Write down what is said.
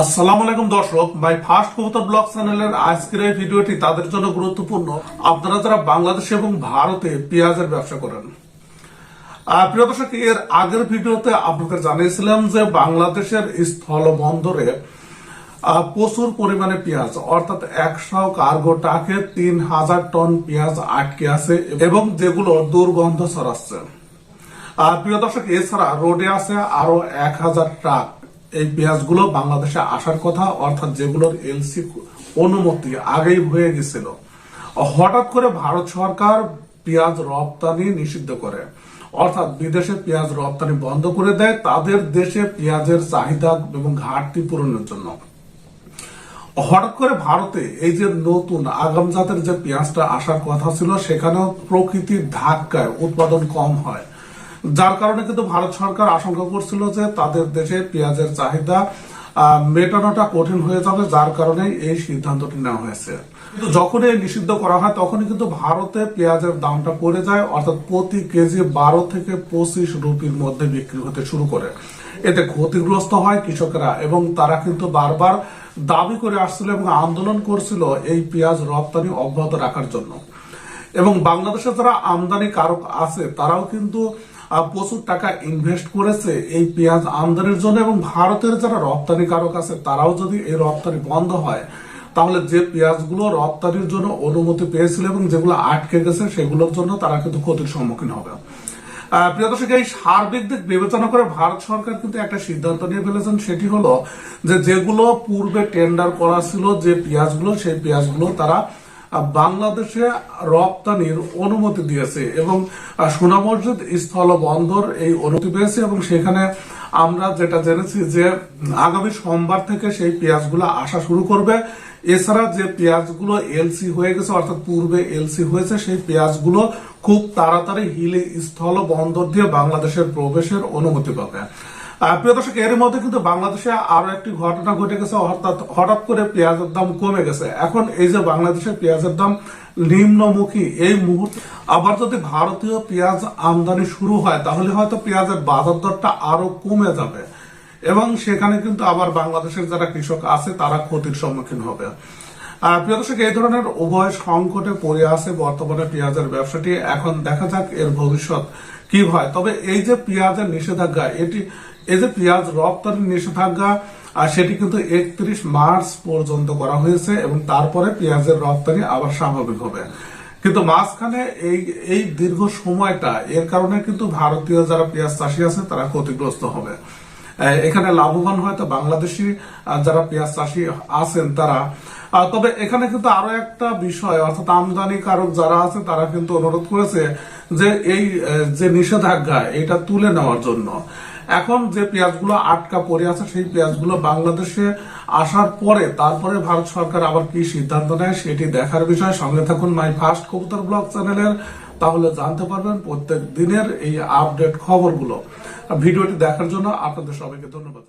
আসসালামু আলাইকুম দর্শক মাই ফার্স্ট কবুতর ব্লগ চ্যানেলের আজকের এই ভিডিওটি তাদের জন্য গুরুত্বপূর্ণ। আপনারা যারা বাংলাদেশে এবং ভারতে পেঁয়াজের ব্যবসা করেন প্রিয় দর্শক, এর আগের ভিডিওতে আপনাদের জানিয়েছিলাম যে বাংলাদেশের স্থল বন্দরে প্রচুর পরিমাণে পেঁয়াজ, অর্থাৎ একশো কার্গো টাকে তিন হাজার টন পেঁয়াজ আটকে আছে এবং যেগুলো দুর্গন্ধ ছড়াচ্ছে। আর প্রিয় দর্শক, এছাড়া রোডে আছে আরও এক হাজার ট্রাক। এই পেঁয়াজগুলো বাংলাদেশে আসার কথা, অর্থাৎ যেগুলোর এলসি অনুমতি আগেই হয়ে গেছিল। হঠাৎ করে ভারত সরকার পেঁয়াজ রপ্তানি নিষিদ্ধ করে। অর্থাৎ বিদেশে পেঁয়াজ রপ্তানি বন্ধ করে দেয়, তাদের দেশে পেঁয়াজের চাহিদা এবং ঘাটতি পূরণের জন্য। হঠাৎ করে ভারতে এই যে নতুন আগাম জাতের যে পেঁয়াজটা আসার কথা ছিল, সেখানেও প্রকৃতির ধাক্কায় উৎপাদন কম হয়। যার কারণে কিন্তু ভারত সরকার আশঙ্কা করছিল যে তাদের দেশে পেঁয়াজের চাহিদা মেটানোটা কঠিন হয়ে যাবে, যার কারণে এই সিদ্ধান্তটি নেওয়া হয়েছে। কিন্তু যখন এই নিষিদ্ধ করা হয়, তখনই কিন্তু ভারতে পেঁয়াজের দামটা পড়ে যায়, অর্থাৎ প্রতি কেজি বারো থেকে পঁচিশ রুপির মধ্যে বিক্রি হতে শুরু করে। এতে ক্ষতিগ্রস্ত হয় কৃষকেরা এবং তারা কিন্তু বারবার দাবি করে আসছিল এবং আন্দোলন করছিল এই পেঁয়াজ রপ্তানি অব্যাহত রাখার জন্য। এবং বাংলাদেশে যারা আমদানি কারক আছে, তারাও কিন্তু প্রচুর টাকা ইনভেস্ট করেছে এই পেঁয়াজ আমদানির জন্য এবং ভারতের যারা রপ্তানি কারক আছে, তারাও যদি এই রপ্তানি বন্ধ হয়, তাহলে যে পেঁয়াজগুলো রপ্তানির জন্য অনুমতি পেয়েছিল এবং যেগুলো আটকে গেছে, সেগুলোর জন্য তারা কিন্তু ক্ষতির সম্মুখীন হবে। প্রিয় দর্শক, এই সার্বিক দিক বিবেচনা করে ভারত সরকার কিন্তু একটা সিদ্ধান্ত নিয়ে ফেলেছেন। সেটি হলো যে, যেগুলো পূর্বে টেন্ডার করা ছিল যে পেঁয়াজগুলো, সেই পেঁয়াজগুলো তারা বাংলাদেশে রপ্তানির অনুমতি দিয়েছে এবং সোনা মসজিদ, স্থল বন্দর এই অনুমতি পেয়েছে এবং সেখানে আমরা যেটা জেনেছি যে, আগামী সোমবার থেকে সেই পেঁয়াজগুলো আসা শুরু করবে। এছাড়া যে পেঁয়াজগুলো এলসি হয়ে গেছে, অর্থাৎ পূর্বে এলসি হয়েছে, সেই পেঁয়াজগুলো খুব তাড়াতাড়ি হিলি, স্থল বন্দর দিয়ে বাংলাদেশের প্রবেশের অনুমতি পাবে। প্রিয় দর্শক এর মধ্যে কিন্তু বাংলাদেশে আরও একটি ঘটনা ঘটে গেছে। অর্থাৎ হঠাৎ করে পেঁয়াজের দাম কমে গেছে। এখন এই যে বাংলাদেশের পেঁয়াজের দাম নিম্নমুখী, এই মুহূর্তে আবার যদি ভারতীয় পেঁয়াজ আমদানি শুরু হয়, তাহলে হয়তো পেঁয়াজের বাজার দরটা আরও কমে যাবে। এবং সেখানে কিন্তু আবার বাংলাদেশের যারা কৃষক আছে, তারা ক্ষতির সম্মুখীন হবে। প্রিয় দর্শক, এই ধরনের উভয় সংকটে পড়ে আছে বর্তমানে পেঁয়াজের ব্যবসাটি। এখন দেখা যাক এর ভবিষ্যৎ কি হয়। তবে এই যে পেঁয়াজের নিষেধাজ্ঞা, এটি এই যে পেঁয়াজ রপ্তানির নিষেধাজ্ঞা, আর সেটি কিন্তু একত্রিশ মার্চ পর্যন্ত করা হয়েছে এবং তারপরে পেঁয়াজের রপ্তানি আবার স্বাভাবিক হবে। কিন্তু মাঝখানে এই এই দীর্ঘ সময়টা, এর কারণে কিন্তু ভারতীয় যারা পেঁয়াজ চাষি আছে, তারা ক্ষতিগ্রস্ত হবে। এখানে লাভবান হয়তো বাংলাদেশি যারা পেঁয়াজ চাষি আছেন তারা। তবে এখানে কিন্তু আরও একটা বিষয়, অর্থাৎ আমদানি কারক যারা আছে, তারা কিন্তু অনুরোধ করেছে যে এই যে নিষেধাজ্ঞা, এটা তুলে নেওয়ার জন্য। এখন যে পেঁয়াজগুলো আটকা পড়ে আছে, সেই পেঁয়াজগুলো বাংলাদেশে আসার পরে তারপরে ভারত সরকার আবার কি সিদ্ধান্ত নেয় সেটি দেখার বিষয়। সঙ্গে থাকুন মাই ফার্স্ট কবুতর ব্লগ চ্যানেলের। তাহলে জানতে পারবেন প্রত্যেক দিনের এই আপডেট খবরগুলো। ভিডিওটি দেখার জন্য আপনাদের সবাইকে ধন্যবাদ